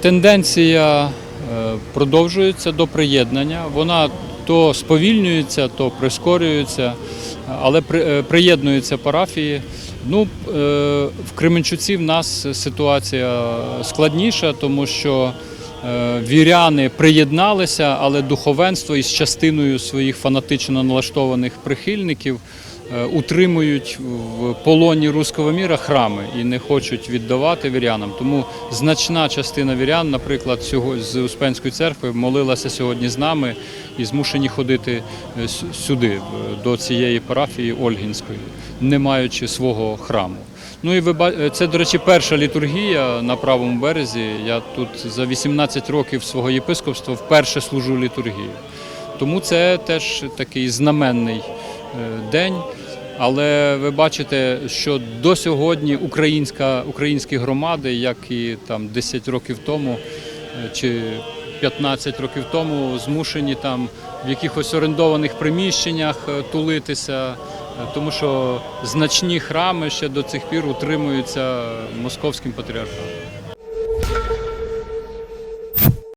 Тенденція е, продовжується до приєднання. Вона то сповільнюється, то прискорюється, але е, приєднуються парафії. Ну, е, в Кременчуці в нас ситуація складніша, тому що віряни приєдналися, але духовенство із частиною своїх фанатично налаштованих прихильників утримують в полоні руського міра храми і не хочуть віддавати вірянам. Тому значна частина вірян, наприклад, з Успенської церкви молилася сьогодні з нами і змушені ходити е, сюди, до цієї парафії Ольгінської, не маючи свого храму. Ну і ви е, це, до речі, перша літургія на правому березі. Я тут за 18 років свого єпископства вперше служу літургію. Тому це теж такий знаменний е, день. Але ви бачите, що до сьогодні українська, українські громади, як і там 10 років тому е, чи 15 років тому, змушені там в якихось орендованих приміщеннях е, тулитися, е, тому що значні храми ще до цих пір утримуються московським патріархатом.